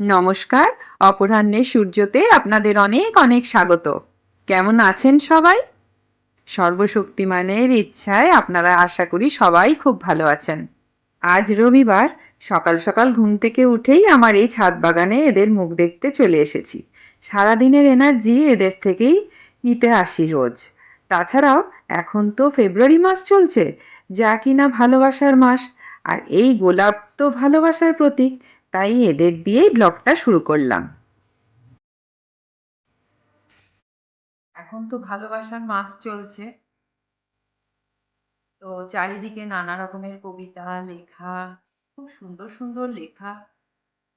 নমস্কার অপরাহ্নের সূর্যতে আপনাদের অনেক অনেক স্বাগত। কেমন আছেন সবাই? সর্বশক্তিমানের ইচ্ছায় আপনারা আশা করি সবাই খুব ভালো আছেন। আজ রবিবার, সকাল সকাল ঘুম থেকে উঠেই আমার এই ছাদ বাগানে এদের মুখ দেখতে চলে এসেছি। সারাদিনের এনার্জি এদের থেকেই নিতে আসি রোজ। তাছাড়াও, এখন তো ফেব্রুয়ারি মাস চলছে, যা কিনা ভালোবাসার মাস। আর এই গোলাপ তো ভালোবাসার প্রতীক তাই এদের দিয়েই ব্লগটা শুরু করলাম। এখন তো ভালোবাসার মাস চলছে। তো চারিদিকে নানা রকমের কবিতা, লেখা, খুব সুন্দর সুন্দর লেখা।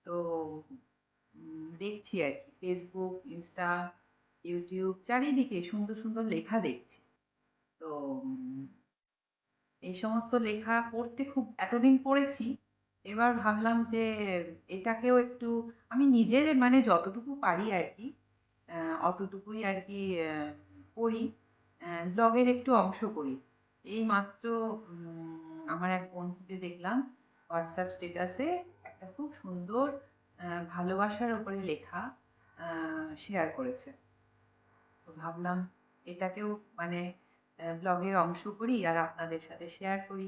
তো দেখছি আর কি। ফেসবুক ইনস্টা ইউটিউব চারিদিকে সুন্দর সুন্দর লেখা দেখছি। তো এই সমস্ত লেখা পড়তে খুব এতদিন পড়েছি এবার ভাবলাম যে, এটাকেও একটু, আমি নিজের মানে যতটুকু পারি আর কি অতটুকুই আর কি করি ব্লগের একটু অংশ করি। এই মাত্র আমার এক বন্ধুকে দেখলাম, হোয়াটসঅ্যাপ স্ট্যাটাসে একটা খুব সুন্দর ভালোবাসার ওপরে লেখা শেয়ার করেছে। তো ভাবলাম এটাকেও মানে ব্লগের অংশ করি আর আপনাদের সাথে শেয়ার করি।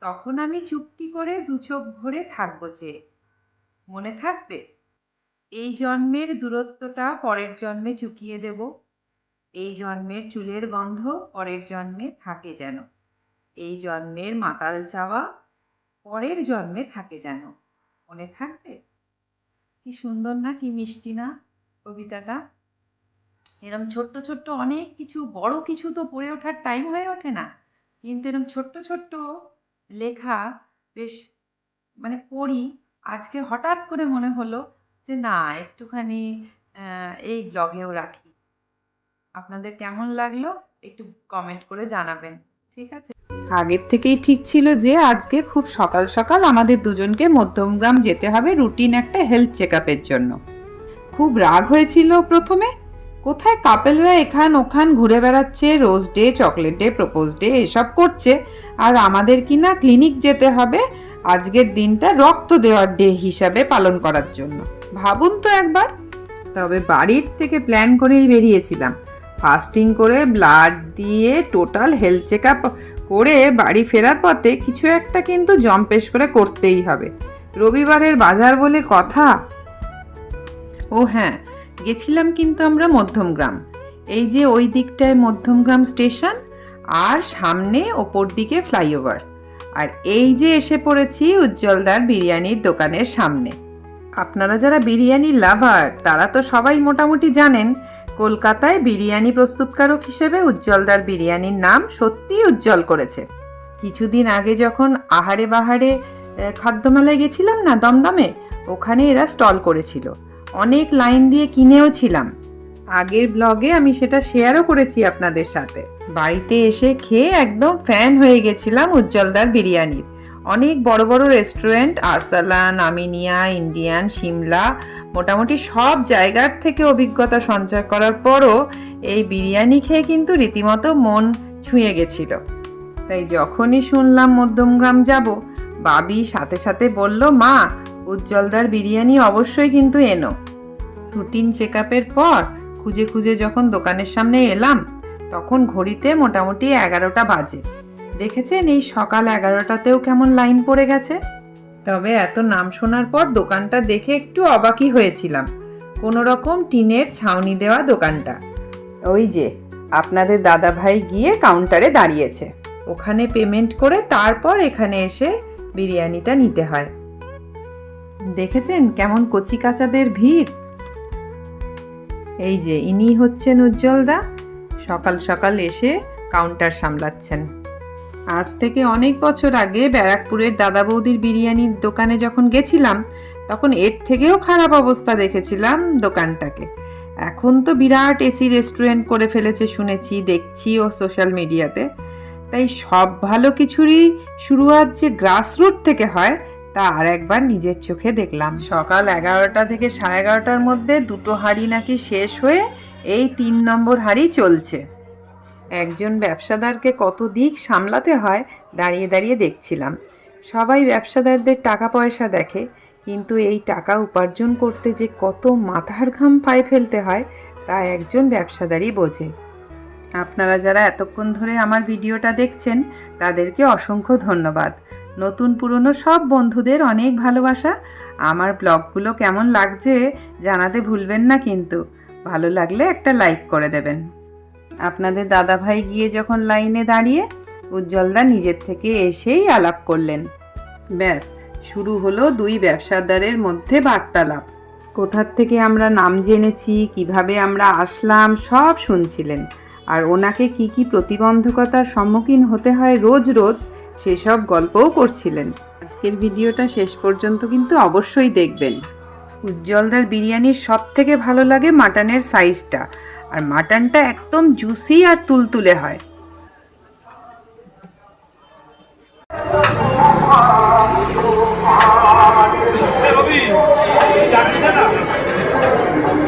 তখন আমি চুপটি করে দু চোখ ভরে থাকব যে। মনে থাকবে? এই জন্মের দূরত্বটা পরের জন্মে চুকিয়ে দেব। এই জন্মের চুলের গন্ধ পরের জন্মে থাকে যেন। এই জন্মের মাতাল চাওয়া পরের জন্মে থাকে যেন। মনে থাকবে? কি সুন্দর না, কি মিষ্টি না, কবিতাটা। এরম ছোট্ট ছোট্ট অনেক কিছু, বড় কিছু তো পড়ে ওঠার টাইম হয়ে ওঠে না। কিন্তু এরম ছোট্ট ছোট্ট লেখা বেশ মানে পড়ি। আজকে হঠাৎ করে মনে হলো যে, না, একটুখানি এই ব্লগেও রাখি। আপনাদের কেমন লাগল? একটু কমেন্ট করে জানাবেন, ঠিক আছে? আগের থেকেই ঠিক ছিল যে, আজকে খুব সকাল সকাল আমাদের দুজনকে মধ্যমগ্রাম যেতে হবে রুটিন একটা হেলথ চেক জন্য। খুব রাগ হয়েছিল প্রথমে কোথায় কাপেলরা এখান ওখান ঘুরে বেড়াচ্ছে, rose day, chocolate day, propose day, এসব করছে? আর আমাদের কি না ক্লিনিক যেতে হবে? আজকের দিনটা রক্ত দেওয়ার ডে হিসাবে পালন করার জন্য। ভাবুন তো একবার। তবে বাড়ির থেকে প্ল্যান করেই বেরিয়েছিলাম। ফাস্টিং করে, ব্লাড দিয়ে, টোটাল হেলথ চেক আপ করে বাড়ি ফেরার পথে কিছু একটা কিন্তু জম্পেশ করে করতেই হবে। রবিবারের বাজার বলে কথা। ও হ্যাঁ গেছিলাম কিন্তু আমরা মধ্যমগ্রাম। এই যে ওই দিকটায় মধ্যমগ্রাম স্টেশন আর সামনে ওপর দিকে ফ্লাইওভার। আর এই যে এসে পড়েছি উজ্জ্বলদার বিরিয়ানির দোকানের সামনে। আপনারা যারা বিরিয়ানি লাভার, তারা তো সবাই মোটামুটি জানেন, কলকাতায় বিরিয়ানি প্রস্তুতকারক হিসেবে উজ্জ্বলদার বিরিয়ানির নাম সত্যিই উজ্জ্বল করেছে। কিছুদিন আগে যখন আহারে বাহারে খাদ্যমেলায় গেছিলাম না দমদমে, ওখানে এরা স্টল করেছিল। অনেক লাইন দিয়ে কিনেও ছিলাম। আগের ব্লগে আমি সেটা শেয়ারও করেছি আপনাদের সাথে। বাড়িতে এসে খেয়ে একদম ফ্যান হয়ে গেছিলাম উজ্জ্বলদার বিরিয়ানির। অনেক বড় বড় রেস্টুরেন্ট, আরসালান, আমিনিয়া, ইন্ডিয়ান সিমলা মোটামুটি সব জায়গার থেকে অভিজ্ঞতা সঞ্চয় করার পরও এই বিরিয়ানি খেয়ে কিন্তু রীতিমতো মন ছুঁয়ে গেছিল। তাই যখনই শুনলাম মধ্যমগ্রাম যাব, বাবি সাথে সাথে বলল, মা উজ্জ্বলদার বিরিয়ানি অবশ্যই কিন্তু এনো। রুটিন চেক আপের পর খুঁজে খুঁজে যখন দোকানের সামনে এলাম, তখন ঘড়িতে মোটামুটি এগারোটা বাজে। দেখেছেন এই সকাল এগারোটাতেও কেমন লাইন পড়ে গেছে? তবে এত নাম শোনার পর দোকানটা দেখে একটু অবাকই হয়েছিলাম। কোনো রকম টিনের ছাউনি দেওয়া দোকানটা। ওই যে, আপনাদের দাদা ভাই গিয়ে কাউন্টারে দাঁড়িয়েছে। ওখানে পেমেন্ট করে তারপর এখানে এসে বিরিয়ানিটা নিতে হয়। দেখেছেন কেমন কচি কাচাদের ভিড়? এই যে ইনি হচ্ছেন উজ্জ্বলদা সকাল সকাল এসে কাউন্টার সামলাচ্ছেন। আজ থেকে অনেক বছর আগে ব্যারাকপুরের দাদা বৌদির বিরিয়ানির দোকানে যখন গেছিলাম, তখন এর থেকেও খারাপ অবস্থা দেখেছিলাম দোকানটাকে। এখন তো বিরাট এসি রেস্টুরেন্ট করে ফেলেছে শুনেছি, দেখছি ও সোশ্যাল মিডিয়াতে। তাই সব ভালো কিছুরই শুরুয়াত যে গ্রাসরুট থেকে হয় তা আর একবার নিজের চোখে দেখলাম। সকাল এগারোটা থেকে সাড়ে এগারোটার মধ্যে দুটো হাঁড়ি নাকি শেষ হয়ে এই তিন নম্বর হাঁড়ি চলছে। একজন ব্যবসাদারকে কত দিক সামলাতে হয় দাঁড়িয়ে দাঁড়িয়ে দেখছিলাম। সবাই ব্যবসাদারদের টাকা পয়সা দেখে, কিন্তু এই টাকা উপার্জন করতে যে কত মাথার ঘাম পায়ে ফেলতে হয় তা একজন ব্যবসাদারই বোঝে। আপনারা যারা এতক্ষণ ধরে আমার ভিডিওটা দেখছেন, তাদেরকে অসংখ্য ধন্যবাদ। নতুন পুরনো সব বন্ধুদের অনেক ভালোবাসা। আমার ব্লগগুলো কেমন লাগছে জানাতে ভুলবেন না কিন্তু। ভালো লাগলে একটা লাইক করে দেবেন। আপনাদের দাদাভাই গিয়ে যখন লাইনে দাঁড়িয়ে উজ্জ্বলদা নিজের থেকে এসেই আলাপ করলেন। ব্যাস, শুরু হলো দুই ব্যবসাদারের মধ্যে বার্তালাপ। কোথার থেকে আমরা নাম জেনেছি, কীভাবে আমরা আসলাম, সব শুনছিলেন। আর ওনাকে কি কি প্রতিবন্ধকতার সম্মুখীন হতে হয় রোজ রোজ সেসব গল্পও করছিলেন আজকের ভিডিওটা শেষ পর্যন্ত কিন্তু অবশ্যই দেখবেন। উজ্জ্বলদার বিরিয়ানির সব থেকে ভালো লাগে মাটনের সাইজটা আর মাটনটা একদম জুসি আর তুলতুলে হয়।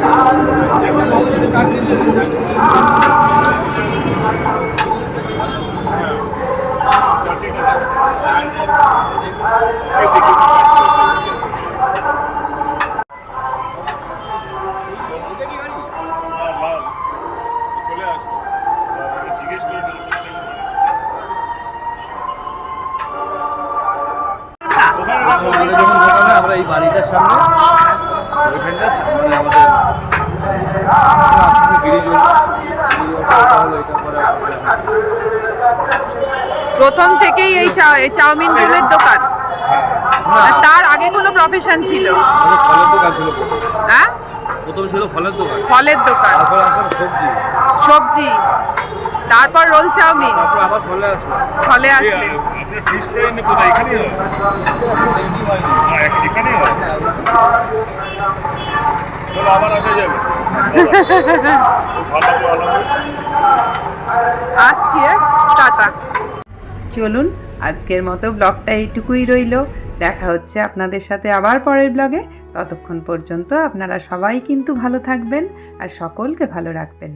চলে আমাদের যখন ঘটনা হয়, আমরা এই বাড়িটার সামনে ওইখানটা মানে আমাদের প্রথম থেকেই এই চাউমিন রোলের দোকান। আর তার আগে কোনো প্রফেশন ছিল? ফলের দোকান ছিল। হ্যাঁ? প্রথম ছিল ফলের দোকান। ফলের দোকান। তারপরে আসলাম সবজি। সবজি। তারপর রোল চাউমিন। তারপর আবার ফলে আসলে। ফিশ ফ্রাই না কোথায়? এখানেই হয়। চলো আবার আসা যাবে। খুব ভালো ভালো আসছি টাটা। চলুন আজকের মতো ব্লগটা এইটুকুই রইল। দেখা হচ্ছে আপনাদের সাথে আবার পরের ব্লগে। ততক্ষণ পর্যন্ত আপনারা সবাই কিন্তু ভালো থাকবেন আর সকলকে ভালো রাখবেন।